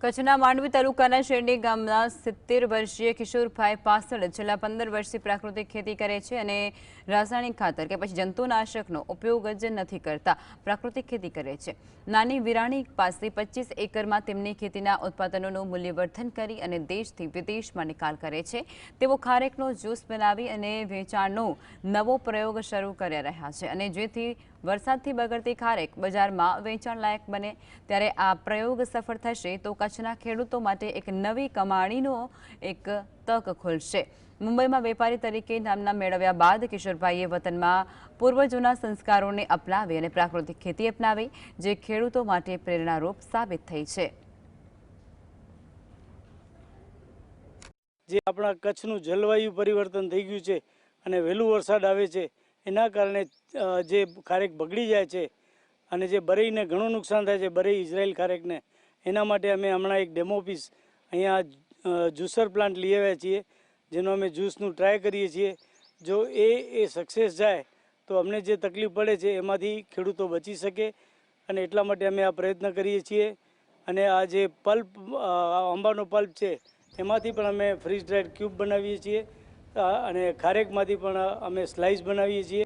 કચ્છના માંડવી તાલુકાના શેરડી ગામના સિત્તેર વર્ષીય કિશોરભાઈ પાસળ છેલ્લા પંદર વર્ષથી પ્રાકૃતિક ખેતી કરે છે અને રાસાયણિક ખાતર કે પછી જંતુનાશકનો ઉપયોગ જ નથી કરતા. પ્રાકૃતિક ખેતી કરે છે. નાની વિરાણી પાસે પચીસ એકરમાં તેમની ખેતીના ઉત્પાદનોનું મૂલ્યવર્ધન કરી અને દેશથી વિદેશમાં નિકાલ કરે છે. તેઓ ખારેકનો જ્યુસ બનાવી અને વેચાણનો નવો પ્રયોગ શરૂ કરી રહ્યા છે અને જેથી વરસાદથી બગડતી ખારેક બજારમાં વેચાણ લાયક બને. ત્યારે આ પ્રયોગ સફળ થશે તો કચ્છના ખેડૂતો માટે એક નવી કમાણીનો એક તક ખુલશે. મુંબઈમાં વેપારી તરીકે નામના મેળવ્યા બાદ કિશોરભાઈએ વતનમાં પૂર્વજોના સંસ્કારોને અપનાવી અને પ્રાકૃતિક ખેતી અપનાવી, જે ખેડૂતો માટે પ્રેરણારૂપ સાબિત થઈ છે. જે આપણા કચ્છનું જલવાયુ પરિવર્તન થઈ ગયું છે અને વહેલું વરસાદ આવે છે, એના કારણે જે ખારેક બગડી જાય છે અને જે બરઈને ઘણું નુકસાન થાય છે બરઈ ઇઝરાયલ ખારેકને એના માટે અમે હમણાં એક ડેમો પીસ અહીંયા જ્યુસર પ્લાન્ટ લઈ આવ્યા છીએ, જેનો અમે જ્યુસનું ટ્રાય કરીએ છીએ. જો એ એ સક્સેસ જાય, તો અમને જે તકલીફ પડે છે, એમાંથી ખેડૂતો બચી શકે અને એટલા માટે અમે આ પ્રયત્ન કરીએ છીએ. અને આ જે પલ્પ અંબાનો પલ્પ છે, એમાંથી પણ અમે ફ્રીઝ ડ્રાઈડ ક્યુબ બનાવીએ છીએ. અને ખારેકમાંથી પણ અમે સ્લાઇસ બનાવીએ છીએ.